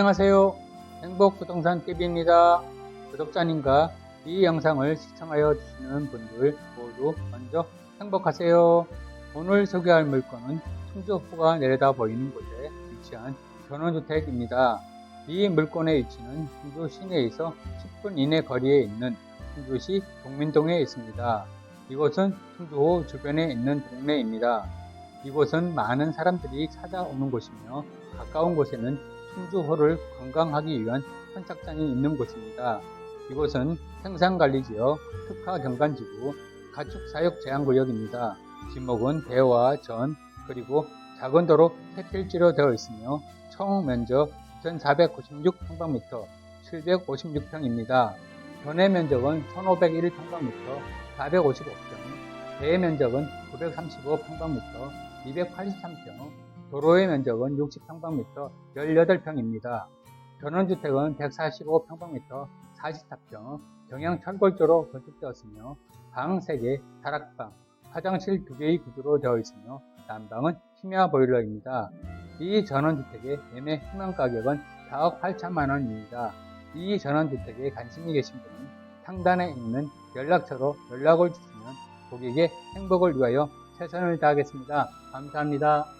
안녕하세요. 행복부동산 TV입니다. 구독자님과 이 영상을 시청하여 주시는 분들 모두 먼저 행복하세요. 오늘 소개할 물건은 충주호가 내려다 보이는 곳에 위치한 전원주택입니다. 이 물건의 위치는 충주 시내에서 10분 이내 거리에 있는 충주시 동민동에 있습니다. 이곳은 충주호 주변에 있는 동네입니다. 이곳은 많은 사람들이 찾아오는 곳이며 가까운 곳에는 충주호를 관광하기 위한 선착장이 있는 곳입니다. 이곳은 생산관리지역, 특화경관지구, 가축사육 제한구역입니다. 지목은 대와 전, 그리고 작은 도로 세 필지로 되어 있으며 총 면적 2,496평방미터, 756평입니다. 전해 면적은 1,501평방미터, 455평, 대 면적은 935평방미터, 283평, 도로의 면적은 60평방미터, 18평입니다. 전원주택은 145평방미터, 44평, 경양 철골조로 건축되었으며 방 3개, 다락방, 화장실 2개의 구조로 되어 있으며 난방은 심야 보일러입니다. 이 전원주택의 매매 희망 가격은 4억 8천만 원입니다. 이 전원주택에 관심이 계신 분은 상단에 있는 연락처로 연락을 주시면 고객의 행복을 위하여 최선을 다하겠습니다. 감사합니다.